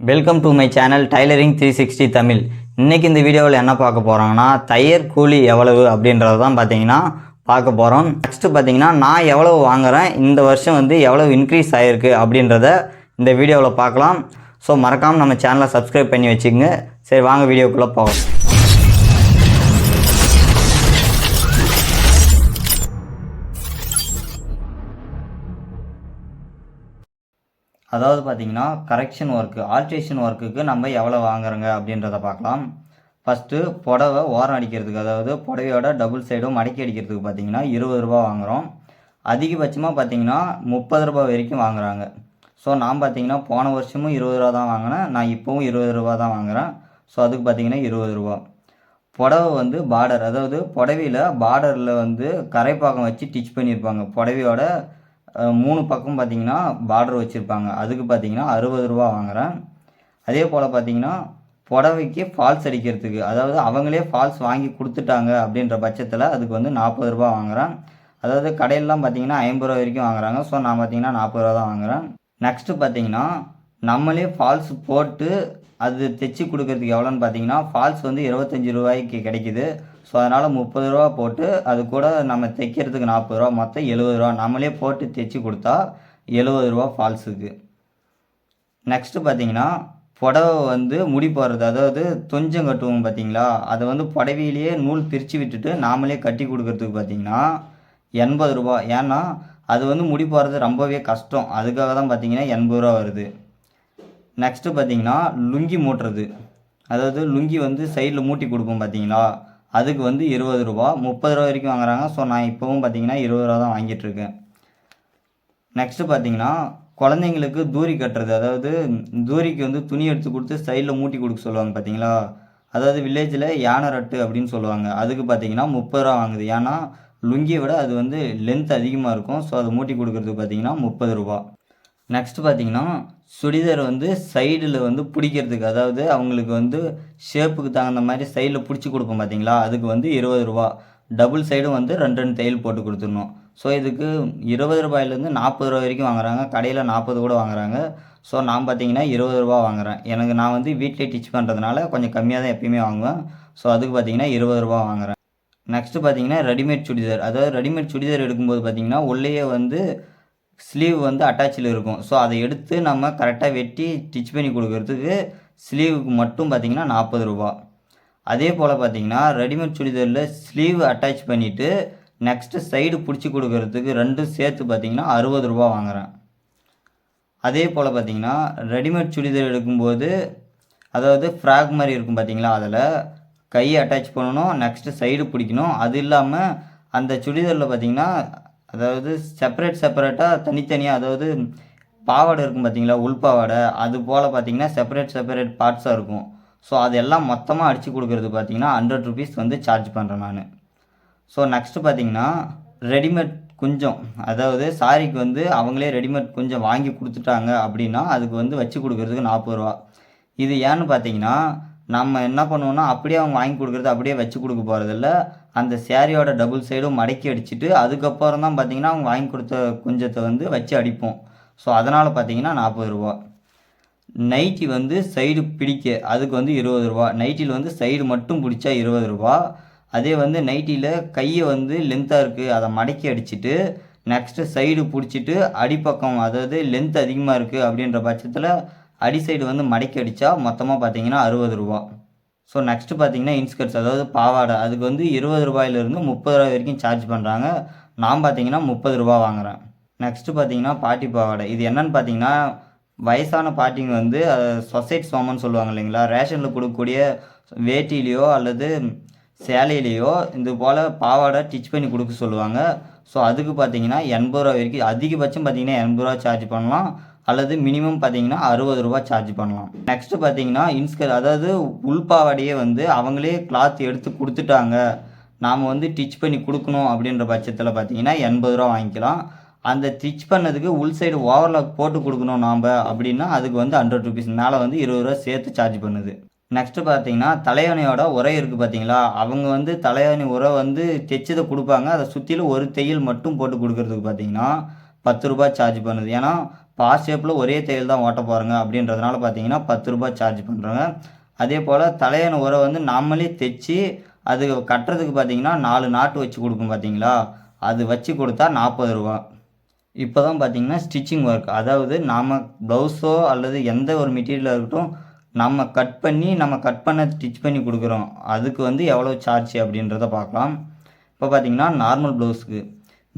Welcome to my channel tailoring three sixty Tamil இன்றைக்கி இந்த வீடியோவில் என்ன பார்க்க போகிறாங்கன்னா தையர் கூலி எவ்வளவு அப்படின்றத தான் பார்த்தீங்கன்னா பார்க்க போகிறோம் நெக்ஸ்ட்டு பார்த்தீங்கன்னா நான் எவ்வளவு வாங்குகிறேன் இந்த வருஷம் வந்து எவ்வளவு இன்க்ரீஸ் ஆகிருக்கு அப்படின்றத இந்த வீடியோவில் பார்க்கலாம். ஸோ மறக்காமல் நம்ம சேனலை சப்ஸ்கிரைப் பண்ணி வச்சுக்கோங்க. சரி வாங்க வீடியோக்குள்ளே போகலாம். அதாவது பார்த்தீங்கன்னா கரெக்ஷன் ஒர்க்கு ஆல்ட்ரேஷன் ஒர்க்குக்கு நம்ம எவ்வளோ வாங்குறோங்க அப்படின்றத பார்க்கலாம். ஃபஸ்ட்டு புடவை ஓரம் அடிக்கிறதுக்கு அதாவது புடவையோட டபுள் சைடும் மடக்கி அடிக்கிறதுக்கு பார்த்தீங்கன்னா இருபது ரூபா வாங்குகிறோம் அதிகபட்சமாக பார்த்தீங்கன்னா முப்பது ரூபா வரைக்கும் வாங்குறாங்க. ஸோ நான் பார்த்தீங்கன்னா போன வருஷமும் இருபது ரூபா தான் வாங்கினேன். நான் இப்போவும் இருபது ரூபா தான் வாங்குகிறேன் ஸோ அதுக்கு பார்த்தீங்கன்னா இருபது ரூபா புடவை வந்து பார்டர் அதாவது புடவையில் பார்டரில் வந்து கரைப்பாக்கம் வச்சு டிச் பண்ணியிருப்பாங்க. புடவையோட மூணு பக்கம் பார்த்தீங்கன்னா பார்டர் வச்சுருப்பாங்க. அதுக்கு பார்த்தீங்கன்னா அறுபது ரூபா வாங்குகிறேன் அதே போல் பார்த்தீங்கன்னா புடவைக்கு ஃபால்ஸ் அடிக்கிறதுக்கு அதாவது அவங்களே ஃபால்ஸ் வாங்கி கொடுத்துட்டாங்க அப்படின்ற பட்சத்தில் அதுக்கு வந்து நாற்பது ரூபா வாங்குறேன். அதாவது கடையிலலாம் பார்த்தீங்கன்னா ஐம்பது ரூபா வரைக்கும் வாங்குறாங்க. ஸோ நான் பார்த்தீங்கன்னா நாற்பது ரூபா தான் வாங்குறேன். நெக்ஸ்ட்டு பார்த்தீங்கன்னா நம்மளே ஃபால்ஸ் போட்டு அது தைச்சி கொடுக்கறதுக்கு எவ்வளோன்னு பார்த்தீங்கன்னா ஃபால்ஸ் வந்து இருபத்தஞ்சி ரூபாய்க்கு கிடைக்குது. ஸோ அதனால் முப்பது ரூபா போட்டு அது கூட நம்ம தைக்கிறதுக்கு நாற்பது ரூபா மொத்தம் எழுபது ரூபா. நம்மளே போட்டு தைச்சி கொடுத்தா எழுபது ரூபா ஃபால்ஸுக்கு நெக்ஸ்ட்டு பார்த்தீங்கன்னா புடவை வந்து முடி போடுறது. அதாவது தொஞ்சம் கட்டுவோம் பார்த்தீங்களா அதை வந்து புடவையிலேயே நூல் பிரித்து விட்டுட்டு நாமளே கட்டி கொடுக்கறதுக்கு பார்த்தீங்கன்னா எண்பது ரூபா. ஏன்னா அது வந்து முடி போடுறது ரொம்பவே கஷ்டம். அதுக்காக தான் பார்த்தீங்கன்னா எண்பது ரூபா வருது. நெக்ஸ்ட்டு பார்த்தீங்கன்னா லுங்கி மூட்டுறது. அதாவது லுங்கி வந்து சைடில் மூட்டி கொடுப்போம் பார்த்தீங்களா அதுக்கு வந்து இருபது ரூபா முப்பது ரூபா வரைக்கும் வாங்குறாங்க. ஸோ நான் இப்போவும் பார்த்தீங்கன்னா இருபது ரூபா தான் வாங்கிட்டு இருக்கேன். நெக்ஸ்ட்டு பார்த்தீங்கன்னா குழந்தைங்களுக்கு தூரி கட்டுறது. அதாவது தூரிக்கு வந்து துணி எடுத்து கொடுத்து சைடில் மூட்டி கொடுக்க சொல்லுவாங்க பார்த்தீங்களா அதாவது வில்லேஜில் யானை ரட்டு அப்படின்னு சொல்லுவாங்க. அதுக்கு பார்த்தீங்கன்னா முப்பது ரூபா வாங்குது. ஏன்னா லுங்கியை விட அது வந்து லென்த் அதிகமாக இருக்கும். ஸோ அதை மூட்டி கொடுக்குறதுக்கு பார்த்தீங்கன்னா முப்பது ரூபா. நெக்ஸ்ட் பார்த்தீங்கன்னா சுடிதார் வந்து சைடில் வந்து பிடிக்கிறதுக்கு அதாவது அவங்களுக்கு வந்து ஷேப்புக்கு தகுந்த மாதிரி சைடில் பிடிச்சி கொடுப்போம் பார்த்தீங்களா அதுக்கு வந்து இருபது ரூபா. டபுள் சைடும் வந்து ரெண்டு ரெண்டு தையல் போட்டு கொடுத்துடணும். ஸோ இதுக்கு இருபது ரூபாயிலேருந்து நாற்பது ரூபா வரைக்கும் வாங்குறாங்க. கடையில் நாற்பது கூட வாங்குறாங்க. ஸோ நான் பார்த்தீங்கன்னா இருபது ரூபா வாங்குறேன். எனக்கு நான் வந்து வீட்டிலே டிச் பண்ணுறதுனால கொஞ்சம் கம்மியாக தான் எப்பயுமே வாங்குவேன். ஸோ அதுக்கு பார்த்தீங்கன்னா இருபது ரூபா வாங்குறேன். நெக்ஸ்ட்டு பார்த்தீங்கன்னா ரெடிமேட் சுடிதார். அதாவது ரெடிமேட் சுடிதார் எடுக்கும்போது பார்த்தீங்கன்னா உள்ளேயே வந்து ஸ்லீவ் வந்து அட்டாச்சில் இருக்கும். ஸோ அதை எடுத்து நம்ம கரெக்டாக வெட்டி ஸ்டிச் பண்ணி கொடுக்கறதுக்கு ஸ்லீவுக்கு மட்டும் பார்த்தீங்கன்னா நாற்பது ரூபா. அதே போல் பார்த்திங்கன்னா ரெடிமேட் சுடிதாரில் ஸ்லீவ் அட்டாச் பண்ணிவிட்டு நெக்ஸ்ட்டு சைடு பிடிச்சி கொடுக்கறதுக்கு ரெண்டும் சேர்த்து பார்த்தீங்கன்னா அறுபது ரூபா வாங்குறேன். அதே போல் பார்த்திங்கன்னா ரெடிமேட் சுடிதார் எடுக்கும்போது அதாவது ஃப்ராக் மாதிரி இருக்கும் பார்த்திங்களா அதில் கை அட்டாச் பண்ணணும் நெக்ஸ்ட்டு சைடு பிடிக்கணும். அது இல்லாமல் அந்த சுடிதாரில் பார்த்தீங்கன்னா அதாவது செப்பரேட் செப்பரேட்டாக தனித்தனியாக அதாவது பாவாடை இருக்கும் பார்த்தீங்களா உள் பாவாடை. அது போல் பார்த்தீங்கன்னா செப்பரேட் செப்பரேட் பார்ட்ஸாக இருக்கும். ஸோ அதெல்லாம் மொத்தமாக அடித்து கொடுக்குறது பார்த்தீங்கன்னா ஹண்ட்ரட் ருபீஸ் வந்து சார்ஜ் பண்ணுறேன் நான். ஸோ நெக்ஸ்ட்டு பார்த்தீங்கன்னா ரெடிமேட் குஞ்சம். அதாவது சாரிக்கு வந்து அவங்களே ரெடிமேட் குஞ்சம் வாங்கி கொடுத்துட்டாங்க அப்படின்னா அதுக்கு வந்து வச்சு கொடுக்குறதுக்கு நாற்பது ரூபா. இது ஏன்னு பார்த்தீங்கன்னா நம்ம என்ன பண்ணுவோம்னா அப்படியே அவங்க வாங்கி கொடுக்குறது அப்படியே வச்சு கொடுக்க போகிறதில்ல அந்த சேரீயோட டபுள் சைடும் மடக்கி அடிச்சுட்டு அதுக்கப்புறம் தான் பார்த்தீங்கன்னா அவங்க வாங்கி கொடுத்த குஞ்சத்தை வந்து வச்சு அடிப்போம். ஸோ அதனால் பார்த்தீங்கன்னா நாற்பது ரூபா. நைட்டி வந்து சைடு பிடிக்க அதுக்கு வந்து இருபது ரூபா. நைட்டியில் வந்து சைடு மட்டும் பிடிச்சா இருபது ரூபா. அதே வந்து நைட்டியில் கையை வந்து லென்த்தாக இருக்குது அதை மடக்கி அடிச்சுட்டு நெக்ஸ்ட்டு சைடு பிடிச்சிட்டு அடிப்பக்கம் அதாவது லென்த் அதிகமாக இருக்குது அப்படின்ற பட்சத்தில் அடி சைடு வந்து மடக்கி அடித்தா மொத்தமாக பார்த்தீங்கன்னா அறுபது ரூபா. ஸோ நெக்ஸ்ட்டு பார்த்தீங்கன்னா இன்ஸ்கர்ட்ஸ் அதாவது பாவாடை. அதுக்கு வந்து இருபது ரூபாயிலிருந்து முப்பது ரூபாய் வரைக்கும் சார்ஜ் பண்ணுறாங்க நான் பார்த்தீங்கன்னா முப்பது ரூபா வாங்குகிறேன் நெக்ஸ்ட்டு பார்த்தீங்கன்னா பாட்டி பாவாடை. இது என்னன்னு பார்த்தீங்கன்னா வயசான பாட்டிங்க வந்து சொசைட்டி சோமன்னு சொல்லுவாங்க இல்லைங்களா? ரேஷனில் கொடுக்கக்கூடிய வேட்டிலேயோ அல்லது சேலையிலேயோ இது போல் பாவாடை ஸ்டிச் பண்ணி கொடுக்க சொல்லுவாங்க. ஸோ அதுக்கு பார்த்தீங்கன்னா எண்பது ரூபா வரைக்கும் அதிகபட்சம் பார்த்தீங்கன்னா எண்பது ரூபா சார்ஜ் பண்ணலாம். அல்லது மினிமம் பார்த்தீங்கன்னா அறுபது ரூபா சார்ஜ் பண்ணலாம். நெக்ஸ்ட்டு பார்த்தீங்கன்னா இன்ஸ்கர் அதாவது உள்பாவாடையே வந்து அவங்களே கிளாத் எடுத்து கொடுத்துட்டாங்க. நாம் வந்து டிச் பண்ணி கொடுக்கணும் அப்படின்ற பட்சத்தில் பார்த்தீங்கன்னா எண்பது ரூபா வாங்கிக்கலாம். அந்த ஸ்டிச் பண்ணதுக்கு உள் சைடு ஓவர்லாக் போட்டு கொடுக்கணும் நாம் அப்படின்னா அதுக்கு வந்து ஹண்ட்ரட் ருபீஸ் மேலே வந்து இருபது ரூபா சேர்த்து சார்ஜ் பண்ணுது. நெக்ஸ்ட்டு பார்த்தீங்கன்னா தலையணையோட உரை இருக்குது பார்த்தீங்களா? அவங்க வந்து தலையணை உரை வந்து தைச்சதை கொடுப்பாங்க. அதை சுற்றிலும் ஒரு தையல் மட்டும் போட்டு கொடுக்கறதுக்கு பார்த்தீங்கன்னா பத்து ரூபாய் சார்ஜ் பண்ணுது. ஏன்னா பா ஷேப்பில் ஒரே தையல் தான் ஓட்ட போகிறாங்க அப்படின்றதுனால பார்த்தீங்கன்னா பத்து ரூபாய் சார்ஜ் பண்ணுறாங்க அதே போல் தலையணை உரை வந்து நாமளே தைச்சி அது கட்டுறதுக்கு பார்த்தீங்கன்னா நாலு நாட்டு வச்சு கொடுக்கும் பார்த்தீங்களா அது வச்சு கொடுத்தா நாற்பது ரூபா. இப்போ தான் பார்த்தீங்கன்னா ஸ்டிச்சிங் ஒர்க் அதாவது நாம் ப்ளவுஸோ அல்லது எந்த ஒரு மெட்டீரியலாக இருக்கட்டும் நம்ம கட் பண்ணி நம்ம கட் பண்ண ஸ்டிச் பண்ணி கொடுக்குறோம். அதுக்கு வந்து எவ்வளோ சார்ஜ் அப்படின்றத பார்க்கலாம். இப்போ பார்த்தீங்கன்னா நார்மல் ப்ளவுஸுக்கு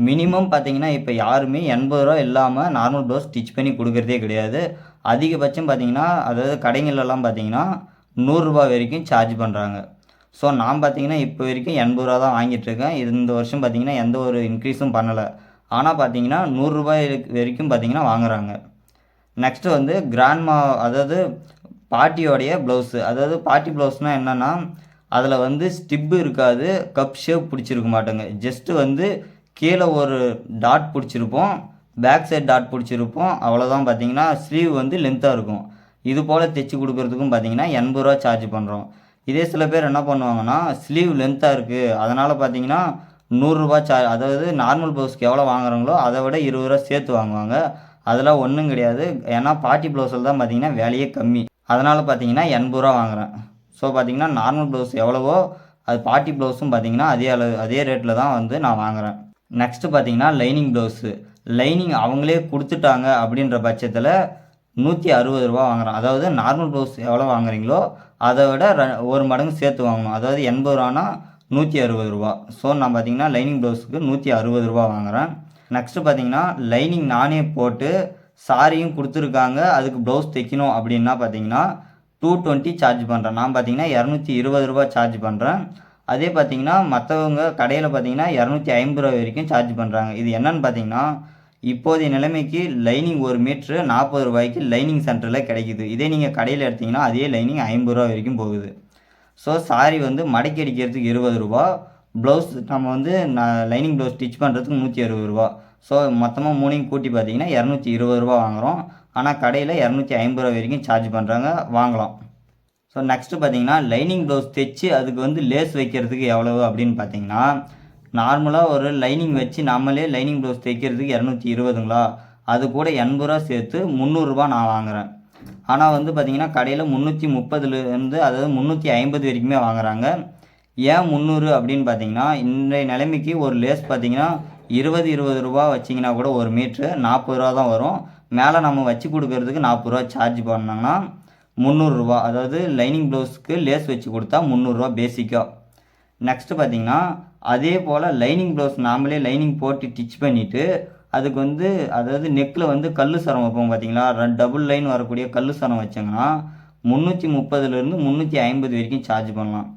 மினிமம் பார்த்தீங்கன்னா இப்போ யாருமே எண்பது ரூபா இல்லாமல் நார்மல் ப்ளவுஸ் ஸ்டிச் பண்ணி கொடுக்குறதே கிடையாது. அதிகபட்சம் பார்த்தீங்கன்னா அதாவது கடைங்களெல்லாம் பார்த்தீங்கன்னா நூறுரூபா வரைக்கும் சார்ஜ் பண்ணுறாங்க ஸோ நான் பார்த்தீங்கன்னா இப்போ வரைக்கும் எண்பது ரூபா தான் வாங்கிட்டுருக்கேன் இந்த வருஷம் பார்த்தீங்கன்னா எந்த ஒரு இன்க்ரீஸும் பண்ணலை. ஆனால் பார்த்தீங்கன்னா நூறுரூபாய் வரைக்கும் பார்த்தீங்கன்னா வாங்குறாங்க. நெக்ஸ்ட்டு வந்து கிராண்ட்மா அதாவது பாட்டியோடைய ப்ளவுஸு அதாவது பாட்டி ப்ளவுஸ்னால் என்னென்னா அதில் வந்து ஸ்டிப்பு இருக்காது கப் ஷேப் பிடிச்சிருக்க மாட்டேங்க. ஜஸ்ட்டு வந்து கீழே ஒரு டாட் பிடிச்சிருப்போம் பேக் சைடு டாட் பிடிச்சிருப்போம். அவ்வளோதான் பார்த்தீங்கன்னா ஸ்லீவ் வந்து லென்த்தாக இருக்கும். இது போல் தைச்சி கொடுக்குறதுக்கும் பார்த்தீங்கன்னா எண்பது ரூபா சார்ஜ் பண்ணுறோம் இதே சில பேர் என்ன பண்ணுவாங்கன்னா ஸ்லீவ் லென்த்தாக இருக்குது அதனால் பார்த்தீங்கன்னா நூறுரூபா சார்ஜ் அதாவது நார்மல் ப்ளவுஸ்க்கு எவ்வளோ வாங்குறாங்களோ அதை விட இருபது ரூபா சேர்த்து வாங்குவாங்க. அதெல்லாம் ஒன்றும் கிடையாது. ஏன்னா பார்ட்டி ப்ளவுஸில் தான் பார்த்தீங்கன்னா வேலையே கம்மி. அதனால் பார்த்தீங்கன்னா எண்பது ரூபா வாங்குறேன். ஸோ பார்த்தீங்கன்னா நார்மல் ப்ளவுஸ் எவ்வளவோ அது பார்ட்டி ப்ளவுஸும் பார்த்தீங்கன்னா அதே அளவு அதே ரேட்டில் தான் வந்து நான் வாங்குகிறேன் நெக்ஸ்ட்டு பார்த்தீங்கன்னா லைனிங் ப்ளவுஸு லைனிங் அவங்களே கொடுத்துட்டாங்க அப்படின்ற பட்சத்தில் நூற்றி அறுபது ரூபா வாங்குறேன். அதாவது நார்மல் ப்ளவுஸ் எவ்வளோ வாங்குறீங்களோ அதை விட ர- ஒரு மடங்கு சேர்த்து வாங்கணும். அதாவது எண்பது ரூபானா நூற்றி அறுபது ரூபா. ஸோ நான் பார்த்தீங்கன்னா லைனிங் ப்ளவுஸுக்கு நூற்றி அறுபது ரூபா வாங்குறேன். நெக்ஸ்ட்டு பார்த்தீங்கன்னா லைனிங் நானே போட்டு சாரியும் கொடுத்துருக்காங்க. அதுக்கு ப்ளவுஸ் தைக்கணும் அப்படின்னா பார்த்தீங்கன்னா டூ டுவெண்ட்டி சார்ஜ் பண்ணுறேன் நான் பார்த்தீங்கன்னா இரநூத்தி இருபது ரூபா சார்ஜ் பண்ணுறேன் அதே பார்த்தீங்கன்னா மற்றவங்க கடையில் பார்த்தீங்கன்னா இரநூத்தி ஐம்பது ரூபா வரைக்கும் சார்ஜ் பண்ணுறாங்க இது என்னன்னு பார்த்தீங்கன்னா இப்போதைய நிலைமைக்கு லைனிங் ஒரு மீட்ரு நாற்பது ரூபாய்க்கு லைனிங் சென்டரில் கிடைக்குது. இதே நீங்கள் கடையில் எடுத்தீங்கன்னா அதே லைனிங் ஐம்பது ரூபா வரைக்கும் போகுது. ஸோ சாரி வந்து மடக்கி அடிக்கிறதுக்கு இருபது ரூபா. ப்ளவுஸ் நம்ம வந்து நான் லைனிங் ப்ளவுஸ் ஸ்டிச் பண்ணுறதுக்கு நூற்றி அறுபது ரூபா. ஸோ மொத்தமாக மூணையும் கூட்டி பார்த்தீங்கன்னா இரநூத்தி இருபது ரூபா வாங்குகிறோம் ஆனால் கடையில் இரநூத்தி ஐம்பது ரூபா வரைக்கும் சார்ஜ் பண்ணுறாங்க வாங்கலாம். ஸோ நெக்ஸ்ட்டு பார்த்தீங்கன்னா லைனிங் ப்ளவுஸ் தைச்சு அதுக்கு வந்து லேஸ் வைக்கிறதுக்கு எவ்வளவு அப்படின்னு பார்த்தீங்கன்னா நார்மலாக ஒரு லைனிங் வச்சு நம்மளே லைனிங் ப்ளவுஸ் தைக்கிறதுக்கு இரநூத்தி இருபதுங்களா? அது கூட எண்பது ரூபா சேர்த்து முந்நூறுரூபா நான் வாங்குறேன். ஆனால் வந்து பார்த்தீங்கன்னா கடையில் முந்நூற்றி முப்பதுலேருந்து அதாவது முந்நூற்றி ஐம்பது வரைக்குமே வாங்குகிறாங்க ஏன் முந்நூறு அப்படின்னு பார்த்தீங்கன்னா இன்றைய நிலைமைக்கு ஒரு லேஸ் பார்த்தீங்கன்னா இருபது இருபது ரூபா வச்சிங்கன்னா கூட ஒரு மீட்ரு நாற்பது ரூபா தான் வரும். மேலே நம்ம வச்சு கொடுக்கறதுக்கு நாற்பது ரூபா சார்ஜ் பண்ணாங்கன்னா முந்நூறுரூவா அதாவது லைனிங் ப்ளவுஸ்க்கு லேஸ் வச்சு கொடுத்தா முந்நூறுரூவா பேசிக்காக நெக்ஸ்ட்டு பார்த்தீங்கன்னா அதே போல் லைனிங் ப்ளவுஸ் நாமளே லைனிங் போட்டு டிச் பண்ணிவிட்டு அதுக்கு வந்து அதாவது நெக்கில் வந்து கல் சரம் வைப்போம் பார்த்தீங்களா ரெண்டு டபுள் லைன் வரக்கூடிய கல் சரம் வச்சாங்கன்னா முந்நூற்றி முப்பதுலேருந்து முந்நூற்றி ஐம்பது வரைக்கும் சார்ஜ் பண்ணலாம்.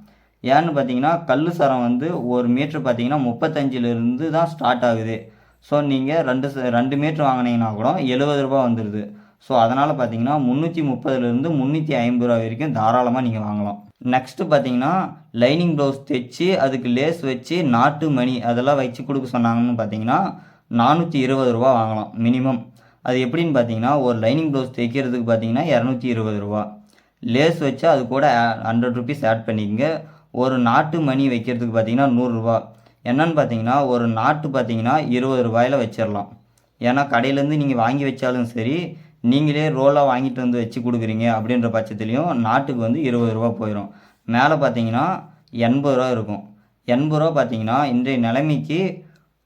ஏன்னு பார்த்தீங்கன்னா கல் சரம் வந்து ஒரு மீட்ரு பார்த்தீங்கன்னா முப்பத்தஞ்சிலேருந்து தான் ஸ்டார்ட் ஆகுது. ஸோ நீங்கள் ரெண்டு ச- ரெண்டு மீட்ரு வாங்கினீங்கன்னா கூட எழுபது ரூபா வந்துடுது ஸோ அதனால் பார்த்தீங்கன்னா முந்நூற்றி முப்பதுலேருந்து முந்நூற்றி ஐம்பது ரூபா வரைக்கும் தாராளமாக நீங்கள் வாங்கலாம். நெக்ஸ்ட்டு பார்த்தீங்கன்னா லைனிங் ப்ளவுஸ் தைச்சி அதுக்கு லேஸ் வச்சு நாட்டு மணி அதெல்லாம் வச்சு கொடுக்க சொன்னாங்கன்னு பார்த்தீங்கன்னா நானூற்றி இருபது ரூபா வாங்கலாம் மினிமம். அது எப்படின்னு பார்த்தீங்கன்னா ஒரு லைனிங் ப்ளவுஸ் தைக்கிறதுக்கு பார்த்தீங்கன்னா இரநூத்தி இருபது ரூபா. லேஸ் வச்சு அது கூட ஹண்ட்ரட் ருபீஸ் ஆட் பண்ணிக்கங்க. ஒரு நாட்டு மணி வைக்கிறதுக்கு பார்த்தீங்கன்னா நூறுரூவா என்னன்னு பார்த்தீங்கன்னா ஒரு நாட்டு பார்த்தீங்கன்னா இருபது ரூபாயில் வச்சிடலாம் ஏன்னா கடையிலேருந்து நீங்கள் வாங்கி வச்சாலும் சரி நீங்களே ரோலாக வாங்கிட்டு வந்து வச்சு கொடுக்குறீங்க அப்படின்ற பட்சத்துலேயும் நாட்டுக்கு வந்து இருபது ரூபா போயிடும் மேலே பார்த்தீங்கன்னா எண்பது ரூபா இருக்கும். எண்பது ரூபா பார்த்தீங்கன்னா இன்றைய நிலைமைக்கு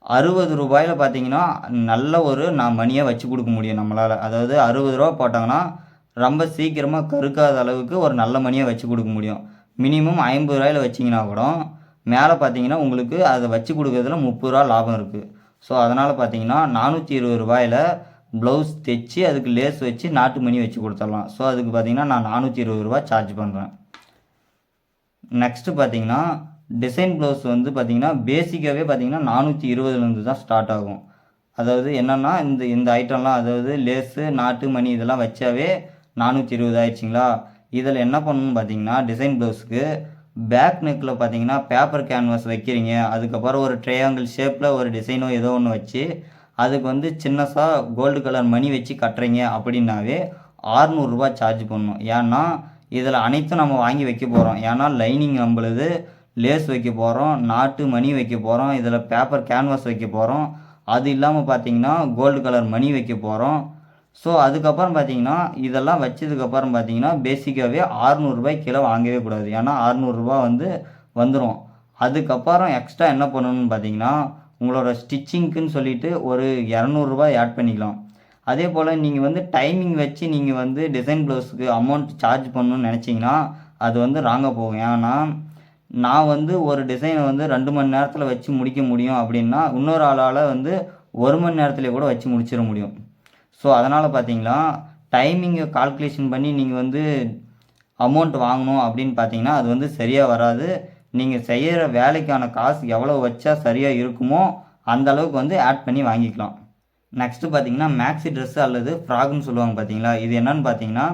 அறுபது ரூபாயில் பார்த்தீங்கன்னா நல்ல ஒரு நான் மணியாக வச்சு கொடுக்க முடியும் நம்மளால். அதாவது அறுபது ரூபா போட்டாங்கன்னா ரொம்ப சீக்கிரமாக கருக்காத அளவுக்கு ஒரு நல்ல மணியாக வச்சு கொடுக்க முடியும். மினிமம் ஐம்பது ரூபாயில் வச்சிங்கன்னா கூட மேலே பார்த்தீங்கன்னா உங்களுக்கு அதை வச்சு கொடுக்கறதுல முப்பது ரூபா லாபம் இருக்குது ஸோ அதனால் பார்த்தீங்கன்னா நானூற்றி இருபது ரூபாயில் ப்ளவுஸ் தைச்சி அதுக்கு லேஸ் வச்சு நாட்டு மணி வச்சு கொடுத்துடலாம். ஸோ அதுக்கு பார்த்தீங்கன்னா நான் நானூற்றி இருபது ரூபா சார்ஜ் பண்ணுறேன் நெக்ஸ்ட்டு பார்த்தீங்கன்னா டிசைன் ப்ளவுஸ் வந்து பார்த்தீங்கன்னா பேசிக்காகவே பார்த்தீங்கன்னா நானூற்றி இருபதுலேருந்து தான் ஸ்டார்ட் ஆகும். அதாவது என்னென்னா இந்த இந்த ஐட்டம்லாம் அதாவது லேஸு நாட்டு மணி இதெல்லாம் வச்சாவே நானூற்றி இருபது ஆயிடுச்சிங்களா? இதில் என்ன பண்ணணும்னு பார்த்தீங்கன்னா டிசைன் ப்ளவுஸுக்கு பேக் நெக்கில் பார்த்தீங்கன்னா பேப்பர் கேன்வாஸ் வைக்கிறீங்க. அதுக்கப்புறம் ஒரு ட்ரையாங்கிள் ஷேப்பில் ஒரு டிசைனோ ஏதோ ஒன்று வச்சு அதுக்கு வந்து சின்னஸாக கோல்டு கலர் மணி வச்சு கட்டுறீங்க அப்படின்னாவே ஆறுநூறுரூபா சார்ஜ் பண்ணணும். ஏன்னா இதில் அனைத்தும் நம்ம வாங்கி வைக்க போகிறோம் ஏன்னா லைனிங் நம்மளுது லேஸ் வைக்க போகிறோம் நாட்டு மணி வைக்க போகிறோம் இதில் பேப்பர் கேன்வாஸ் வைக்க போகிறோம் அது இல்லாமல் பார்த்தீங்கன்னா கோல்டு கலர் மணி வைக்க போகிறோம் ஸோ அதுக்கப்புறம் பார்த்தீங்கன்னா இதெல்லாம் வச்சதுக்கப்புறம் பார்த்தீங்கன்னா பேசிக்காகவே ஆறுநூறுபாய் கீழே வாங்கவே கூடாது. ஏன்னா அறநூறுரூபா வந்து வந்துடும் அதுக்கப்புறம் எக்ஸ்ட்ரா என்ன பண்ணணும்னு பார்த்தீங்கன்னா உங்களோட ஸ்டிச்சிங்க்குன்னு சொல்லிட்டு ஒரு இரநூறுபா ஆட் பண்ணிக்கலாம். அதே போல் நீங்கள் வந்து டைமிங் வச்சு நீங்கள் வந்து டிசைன் ப்ளவுஸுக்கு அமௌண்ட் சார்ஜ் பண்ணணும்னு நினச்சிங்கன்னா அது வந்து ராங்காக போகும். ஏன்னா நான் வந்து ஒரு டிசைனை வந்து ரெண்டு மணி நேரத்தில் வச்சு முடிக்க முடியும் அப்படின்னா இன்னொரு ஆளால் வந்து ஒரு மணி நேரத்துலேயே கூட வச்சு முடிச்சிட முடியும். ஸோ அதனால் பார்த்தீங்களா டைமிங்கை கால்குலேஷன் பண்ணி நீங்கள் வந்து அமௌண்ட் வாங்கணும் அப்படின்னு பார்த்தீங்கன்னா அது வந்து சரியாக வராது. நீங்கள் செய்கிற வேலைக்கான காசு எவ்வளோ வச்சா சரியாக இருக்குமோ அந்த அளவுக்கு வந்து ஆட் பண்ணி வாங்கிக்கலாம். நெக்ஸ்ட்டு பார்த்தீங்கன்னா மேக்ஸி ட்ரெஸ்ஸு அல்லது ஃப்ராக்னு சொல்லுவாங்க பார்த்தீங்களா இது என்னன்னு பார்த்தீங்கன்னா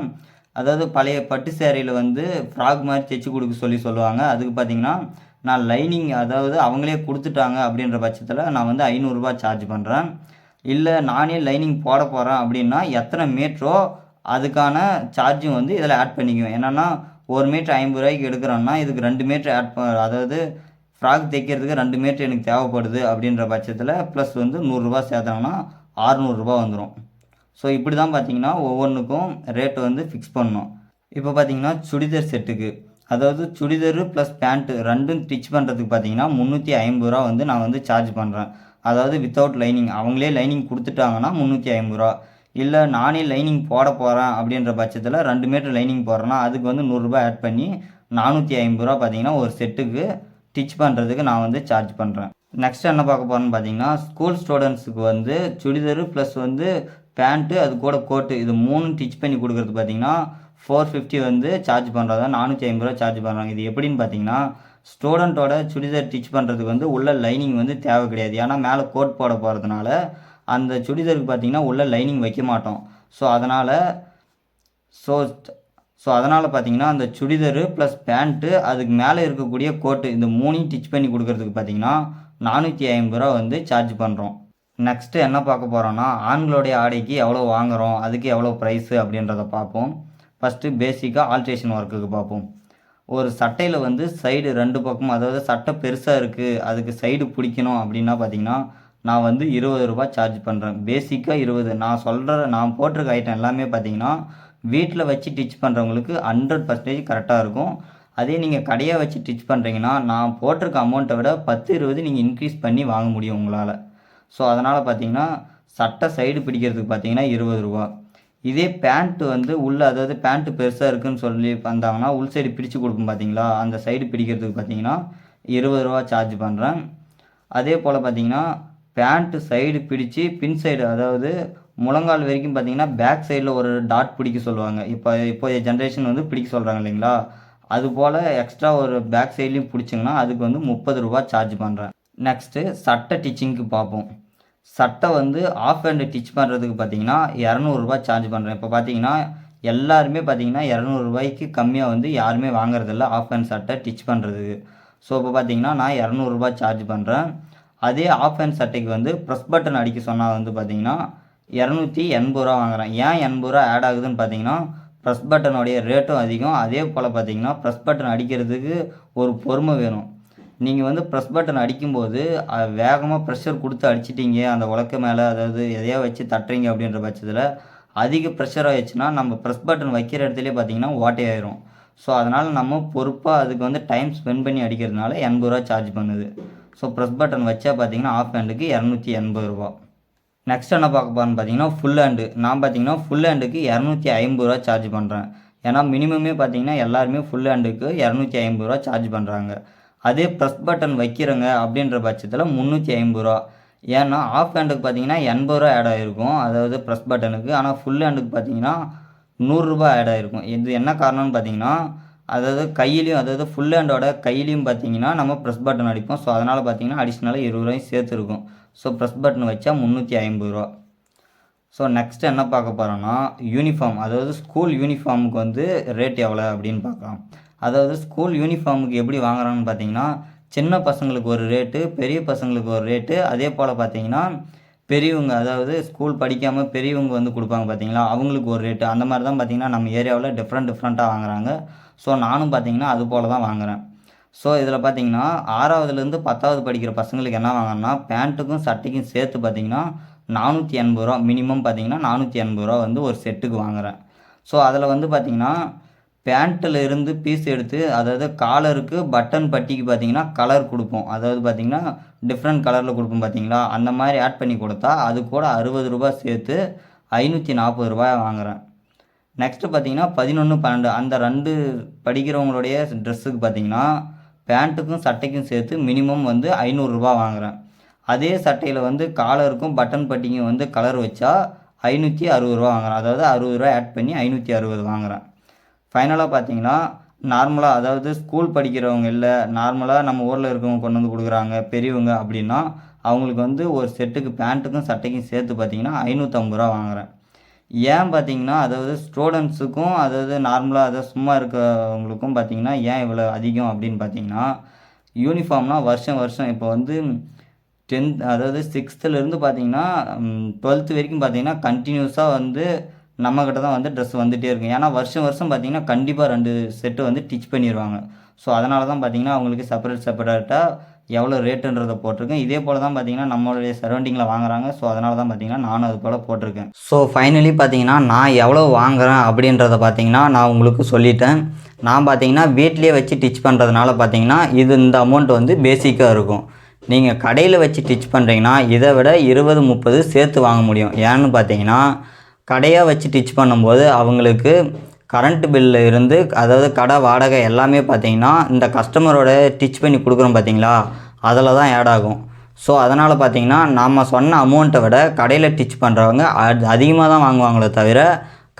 அதாவது பழைய பட்டு சேரீயில் வந்து ஃப்ராக் மாதிரி தைச்சி கொடுக்க சொல்லி சொல்லுவாங்க. அதுக்கு பார்த்தீங்கன்னா நான் லைனிங் அதாவது அவங்களே கொடுத்துட்டாங்க அப்படின்ற பட்சத்தில் நான் வந்து ஐநூறுரூபா சார்ஜ் பண்ணுறேன் இல்லை நானே லைனிங் போட போகிறேன் அப்படின்னா எத்தனை மீட்டரோ அதுக்கான சார்ஜும் வந்து இதில் ஆட் பண்ணிக்குவேன். என்னென்னா ஒரு மீட்ரு ஐம்பது ரூபாய்க்கு எடுக்கிறோன்னா இதுக்கு ரெண்டு மீட்ரு ஆட் ப அதாவது ஃப்ராக் தைக்கிறதுக்கு ரெண்டு மீட்ரு எனக்கு தேவைப்படுது அப்படின்ற பட்சத்தில் ப்ளஸ் வந்து நூறுரூவா சேர்த்தாங்கன்னா அறநூறுரூபா வந்துடும் ஸோ இப்படி தான் பார்த்தீங்கன்னா ஒவ்வொன்றுக்கும் ரேட்டு வந்து ஃபிக்ஸ் பண்ணணும். இப்போ பார்த்தீங்கன்னா சுடிதார் செட்டுக்கு அதாவது சுடிதார் ப்ளஸ் பேண்ட்டு ரெண்டும் ஸ்டிச் பண்ணுறதுக்கு பார்த்தீங்கன்னா முந்நூற்றி ஐம்பது ரூபா வந்து நான் வந்து சார்ஜ் பண்ணுறேன் அதாவது வித்தவுட் லைனிங் அவங்களே லைனிங் கொடுத்துட்டாங்கன்னா முந்நூற்றி ஐம்பது ரூபா இல்லை நானே லைனிங் போட போகிறேன் அப்படின்ற பட்சத்தில் ரெண்டு மீட்டர் லைனிங் போடுறேன்னா அதுக்கு வந்து நூறுரூபா ஆட் பண்ணி நானூற்றி ஐம்பது ரூபா பார்த்தீங்கன்னா ஒரு செட்டுக்கு ஸ்டிச் பண்ணுறதுக்கு நான் வந்து சார்ஜ் பண்ணுறேன் நெக்ஸ்ட் என்ன பார்க்க போகிறேன்னு பார்த்தீங்கன்னா ஸ்கூல் ஸ்டூடெண்ட்ஸுக்கு வந்து சுடிதார் ப்ளஸ் வந்து பேண்ட்டு அது கூட கோட்டு இது மூணு ஸ்டிச் பண்ணி கொடுக்குறது பார்த்தீங்கன்னா ஃபோர் ஃபிஃப்டி வந்து சார்ஜ் பண்ணுறதா நானூற்றி ஐம்பது ரூபா சார்ஜ் பண்ணுறாங்க இது எப்படின்னு பார்த்தீங்கன்னா ஸ்டூடெண்ட்டோட சுடிதார் ஸ்டிச் பண்ணுறதுக்கு வந்து உள்ள லைனிங் வந்து தேவை கிடையாது. ஏன்னா மேலே கோட் போட போகிறதுனால அந்த சுடிதாருக்கு பார்த்தீங்கன்னா உள்ள லைனிங் வைக்க மாட்டோம். ஸோ அதனால் ஸோ ஸோ அதனால் பார்த்தீங்கன்னா அந்த சுடிதரு ப்ளஸ் பேண்ட்டு அதுக்கு மேலே இருக்கக்கூடிய கோட்டு இந்த மூணையும் டிச் பண்ணி கொடுக்கறதுக்கு பார்த்தீங்கன்னா நானூற்றி ஐம்பது ரூபா வந்து சார்ஜ் பண்ணுறோம் நெக்ஸ்ட்டு என்ன பார்க்க போகிறோன்னா ஆண்களுடைய ஆடைக்கு எவ்வளோ வாங்குகிறோம் அதுக்கு எவ்வளோ ப்ரைஸு அப்படின்றத பார்ப்போம். ஃபஸ்ட்டு பேசிக்காக ஆல்ட்ரேஷன் ஒர்க்குக்கு பார்ப்போம். ஒரு சட்டையில் வந்து சைடு ரெண்டு பக்கமும் அதாவது சட்டை பெருசாக இருக்குது அதுக்கு சைடு பிடிக்கணும் அப்படின்னா பார்த்தீங்கன்னா நான் வந்து இருபது ரூபா சார்ஜ் பண்ணுறேன் பேசிக்காக இருபது. நான் சொல்கிற நான் போட்டிருக்க ஐட்டம் எல்லாமே பார்த்தீங்கன்னா வீட்டில் வச்சு டிச் பண்ணுறவங்களுக்கு ஹண்ட்ரட் பர்சன்டேஜ் கரெக்டாக இருக்கும். அதே நீங்கள் கடையாக வச்சு டிச் பண்ணுறீங்கன்னா நான் போட்டிருக்க அமௌண்ட்டை விட பத்து இருபது நீங்கள் இன்க்ரீஸ் பண்ணி வாங்க முடியும் உங்களால். ஸோ அதனால் பார்த்தீங்கன்னா சட்டை சைடு பிடிக்கிறதுக்கு பார்த்தீங்கன்னா இருபது ரூபா. இதே பேண்ட்டு வந்து உள்ளே அதாவது பேண்ட்டு பெருசாக இருக்குன்னு சொல்லி வந்தாங்கன்னா உள் சைடு பிடிச்சு கொடுக்கும் பார்த்தீங்களா அந்த சைடு பிடிக்கிறதுக்கு பார்த்தீங்கன்னா இருபது ரூபா சார்ஜ் பண்ணுறேன் அதே போல் பார்த்தீங்கன்னா பேண்ட்டு சைடு பிடிச்சு பின் சைடு அதாவது முழங்கால் வரைக்கும் பார்த்தீங்கன்னா பேக் சைடில் ஒரு டாட் பிடிக்க சொல்லுவாங்க. இப்போ இப்போ ஜென்ரேஷன் வந்து பிடிக்க சொல்கிறாங்க இல்லைங்களா? அது போல் எக்ஸ்ட்ரா ஒரு பேக் சைட்லேயும் பிடிச்சிங்கன்னா அதுக்கு வந்து முப்பது ரூபா சார்ஜ் பண்ணுறேன் நெக்ஸ்ட்டு சட்டை டிச்சிங்க்கு பார்ப்போம். சட்டை வந்து ஆஃப் ஹேண்டு டிச் பண்ணுறதுக்கு பார்த்தீங்கன்னா இரநூறுபா சார்ஜ் பண்ணுறேன் இப்போ பார்த்தீங்கன்னா எல்லாருமே பார்த்தீங்கன்னா இரநூறுபாய்க்கு கம்மியாக வந்து யாருமே வாங்குறதில்ல ஆஃப் ஹேண்ட் சட்டை டிச் பண்ணுறதுக்கு ஸோ இப்போ பார்த்தீங்கன்னா நான் இரநூறுபா சார்ஜ் பண்ணுறேன் அதே ஆஃப் ஹேண்ட் சட்டைக்கு வந்து ப்ரெஸ் பட்டன் அடிக்க சொன்னால் வந்து பார்த்தீங்கன்னா இரநூத்தி எண்பது ரூபா வாங்குறேன். ஏன் எண்பது ரூபா ஆட் ஆகுதுன்னு பார்த்தீங்கன்னா ப்ரெஸ் பட்டனுடைய ரேட்டும் அதிகம். அதே போல் பார்த்தீங்கன்னா ப்ரெஸ் பட்டன் அடிக்கிறதுக்கு ஒரு பொறுமை வேணும். நீங்கள் வந்து ப்ரெஸ் பட்டன் அடிக்கும்போது வேகமாக ப்ரெஷர் கொடுத்து அடிச்சிட்டிங்க அந்த உலக்க மேலே அதாவது எதையா வச்சு தட்டுறீங்க அப்படின்ற பட்சத்தில் அதிக ப்ரெஷர் ஆயிடுச்சுன்னா நம்ம ப்ரெஸ் பட்டன் வைக்கிற இடத்துலேயே பார்த்தீங்கன்னா ஓட்டையாயிரும் ஸோ அதனால் நம்ம பொறுப்பாக அதுக்கு வந்து டைம் ஸ்பெண்ட் பண்ணி அடிக்கிறதுனால எண்பது ரூபா சார்ஜ் பண்ணுது. ஸோ ப்ரெஸ் பட்டன் வச்சா பார்த்தீங்கன்னா ஆஃப் ஹேண்டுக்கு இரநூத்தி எண்பது ரூபா. நெக்ஸ்ட் என்ன பார்க்க போகிறேன்னு பார்த்தீங்கன்னா ஃபுல் ஹேண்டு நான் பார்த்தீங்கன்னா ஃபுல் ஹேண்டுக்கு இரநூத்தி ஐம்பது ரூபா சார்ஜ் பண்ணுறேன் ஏன்னா மினிமமே பார்த்தீங்கன்னா எல்லாருமே ஃபுல் ஹேண்டுக்கு இரநூத்தி ஐம்பது ரூபா சார்ஜ் பண்ணுறாங்க அதே ப்ரெஸ் பட்டன் வைக்கிறங்க அப்படின்ற பட்சத்தில் முந்நூற்றி ஐம்பது ரூபா. ஏன்னா ஆஃப் ஹேண்டுக்கு பார்த்தீங்கன்னா எண்பது ரூபா ஆட் ஆகிருக்கும் அதாவது ப்ரெஸ் பட்டனுக்கு ஆனால் ஃபுல் ஹேண்டுக்கு பார்த்தீங்கன்னா நூறுரூபா ஆட் ஆகிருக்கும் இது என்ன காரணம்னு பார்த்தீங்கன்னா அதாவது கையிலையும் அதாவது ஃபுல் ஹேண்டோட கையிலையும் பார்த்தீங்கன்னா நம்ம ப்ரெஸ் பட்டன் அடிப்போம். ஸோ அதனால் பார்த்தீங்கன்னா அடிஷ்னலாக இருபது ரூபாயும் சேர்த்துருக்கும். ஸோ ப்ரெஸ் பட்டன் வச்சா முந்நூற்றி ஐம்பது ரூபா. ஸோ நெக்ஸ்ட் என்ன பார்க்க போகிறோன்னா யூனிஃபார்ம் அதாவது ஸ்கூல் யூனிஃபார்முக்கு வந்து ரேட் எவ்வளோ அப்படின்னு பார்க்கலாம். அதாவது ஸ்கூல் யூனிஃபார்முக்கு எப்படி வாங்குறாங்கன்னு பார்த்தீங்கன்னா சின்ன பசங்களுக்கு ஒரு ரேட்டு பெரிய பசங்களுக்கு ஒரு ரேட்டு அதே போல் பார்த்தீங்கன்னா பெரியவங்க அதாவது ஸ்கூல் படிக்காமல் பெரியவங்க வந்து கொடுப்பாங்க பார்த்தீங்களா அவங்களுக்கு ஒரு ரேட்டு அந்த மாதிரி தான் பார்த்தீங்கன்னா நம்ம ஏரியாவில் டிஃப்ரெண்ட் டிஃப்ரெண்ட்டாக வாங்குறாங்க. ஸோ நானும் பார்த்தீங்கன்னா அது போல் தான் வாங்குறேன். ஸோ இதில் பார்த்தீங்கன்னா ஆறாவதுலேருந்து பத்தாவது படிக்கிற பசங்களுக்கு என்ன வாங்கினா பேண்ட்டுக்கும் சட்டைக்கும் சேர்த்து பார்த்தீங்கன்னா நானூற்றி எண்பது ரூபா மினிமம் பார்த்தீங்கன்னா நானூற்றி எண்பது ரூபா வந்து ஒரு செட்டுக்கு வாங்குறேன். ஸோ அதில் வந்து பார்த்தீங்கன்னா பேண்ட்டில் இருந்து பீஸ் எடுத்து அதாவது காலருக்கு பட்டன் பட்டிக்கு பார்த்தீங்கன்னா கலர் கொடுப்போம். அதாவது பார்த்தீங்கன்னா டிஃப்ரெண்ட் கலரில் கொடுப்போம் பார்த்தீங்களா அந்த மாதிரி ஆட் பண்ணி கொடுத்தா அது கூட அறுபது ரூபாய் சேர்த்து ஐநூற்றி நாற்பது ரூபாய் வாங்குறேன். நெக்ஸ்ட்டு பார்த்தீங்கன்னா பதினொன்று பன்னெண்டு. அந்த ரெண்டு படிக்கிறவங்களுடைய ட்ரெஸ்ஸுக்கு பார்த்தீங்கன்னா பேண்ட்டுக்கும் சட்டைக்கும் சேர்த்து மினிமம் வந்து ஐநூறுரூபா வாங்குறேன். அதே சட்டையில் வந்து காலருக்கும் பட்டன் பட்டிக்கும் வந்து கலர் வச்சா ஐநூற்றி அறுபது ரூபா வாங்குறேன். அதாவது அறுபது ரூபா ஆட் பண்ணி ஐநூற்றி அறுபது வாங்குறேன். ஃபைனலாக பார்த்தீங்கன்னா நார்மலாக அதாவது ஸ்கூல் படிக்கிறவங்க இல்லை நார்மலாக நம்ம ஊரில் இருக்கவங்க கொண்டு வந்து கொடுக்குறாங்க பெரியவங்க அப்படின்னா அவங்களுக்கு வந்து ஒரு செட்டுக்கு பேண்ட்டுக்கும் சட்டைக்கும் சேர்த்து பார்த்தீங்கன்னா ஐநூற்றம்பது ரூபா வாங்குறேன். ஏன் பார்த்தீங்கன்னா அதாவது ஸ்டூடெண்ட்ஸுக்கும் அதாவது நார்மலாக அதாவது சும்மா இருக்கிறவங்களுக்கும் பார்த்தீங்கன்னா ஏன் இவ்வளோ அதிகம் அப்படின்னு பார்த்தீங்கன்னா யூனிஃபார்ம்னால் வருஷம் வருஷம் இப்போ வந்து டென்த் அதாவது சிக்ஸ்த்துலேருந்து பார்த்தீங்கன்னா டுவெல்த்து வரைக்கும் பார்த்தீங்கன்னா கண்டினியூஸாக வந்து நம்மக்கிட்ட தான் வந்து ட்ரெஸ் வந்துகிட்டே இருக்கும். ஏன்னா வருஷம் வருஷம் பார்த்தீங்கன்னா கண்டிப்பாக ரெண்டு செட்டு வந்து டிச் பண்ணிடுவாங்க ஸோ அதனால தான் பார்த்தீங்கன்னா அவங்களுக்கு செப்பரேட் செப்பரேட்டாக எவ்வளோ ரேட்டுன்றதை போட்டிருக்கேன். இதே போல் தான் பார்த்தீங்கன்னா நம்மளுடைய சரௌண்டிங்கில் வாங்குறாங்க. ஸோ அதனால தான் பார்த்தீங்கன்னா நானும் அது போல் போட்டிருக்கேன். ஸோ ஃபைனலி பார்த்தீங்கன்னா நான் எவ்வளோ வாங்குறேன் அப்படின்றத பார்த்தீங்கன்னா நான் உங்களுக்கு சொல்லிட்டேன். நான் பார்த்தீங்கன்னா வீட்லேயே வச்சு டிச் பண்ணுறதுனால பார்த்தீங்கன்னா இது இந்த அமௌண்ட் வந்து பேசிக்காக இருக்கும். நீங்கள் கடையில் வச்சு டிச் பண்ணுறீங்கன்னா இதை விட இருபது முப்பது சேர்த்து வாங்க முடியும். ஏன்னு பார்த்தீங்கன்னா கடையாக வச்சு டிச் பண்ணும்போது அவங்களுக்கு கரண்ட் பில்லு இருந்து அதாவது கடை வாடகை எல்லாமே பார்த்தீங்கன்னா இந்த கஸ்டமரோட டிச் பண்ணி கொடுக்குறோம் பார்த்தீங்களா? அதில் தான் ஆட் ஆகும். ஸோ அதனால் பார்த்தீங்கன்னா நம்ம சொன்ன அமௌண்ட்டை விட கடையில் டிச் பண்ணுறவங்க அதிகமாக தான் வாங்குவாங்களே தவிர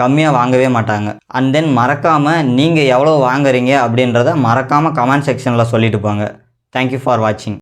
கம்மியாக வாங்கவே மாட்டாங்க. அண்ட் தென் மறக்காமல் நீங்கள் எவ்வளோ வாங்குறீங்க அப்படின்றத மறக்காமல் கமெண்ட் செக்ஷனில் சொல்லிட்டு போங்க. தேங்க்யூ ஃபார் வாட்சிங்